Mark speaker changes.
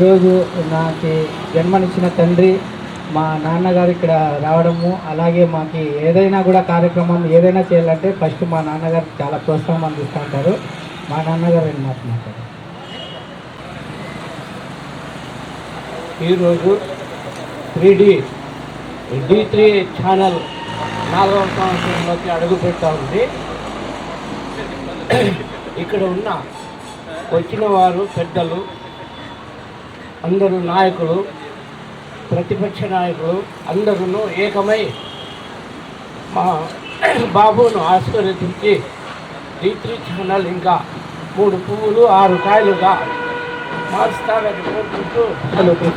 Speaker 1: ఈరోజు నాకు జన్మనిచ్చిన తండ్రి మా నాన్నగారు ఇక్కడ రావడము అలాగే మాకు ఏదైనా కూడా కార్యక్రమం ఏదైనా చేయాలంటే ఫస్ట్ మా నాన్నగారు చాలా ప్రోత్సాహం అందిస్తూ ఉంటారు. మా నాన్నగారు రెండు మాట్లాడతారు.
Speaker 2: ఈరోజు three D D three channel నాలుగవ సంవత్సరంలోకి అడుగుపెట్టా ఉంది. ఇక్కడ ఉన్న వచ్చిన వారు పెద్దలు అందరూ నాయకులు ప్రతిపక్ష నాయకులు అందరూ ఏకమై మా బాబును ఆశీర్వదించి డి త్రీ ఛానల్ ఇంకా మూడు పువ్వులు ఆరు కాయలుగా మారుస్తారని కోరుకుంటూ సెలవు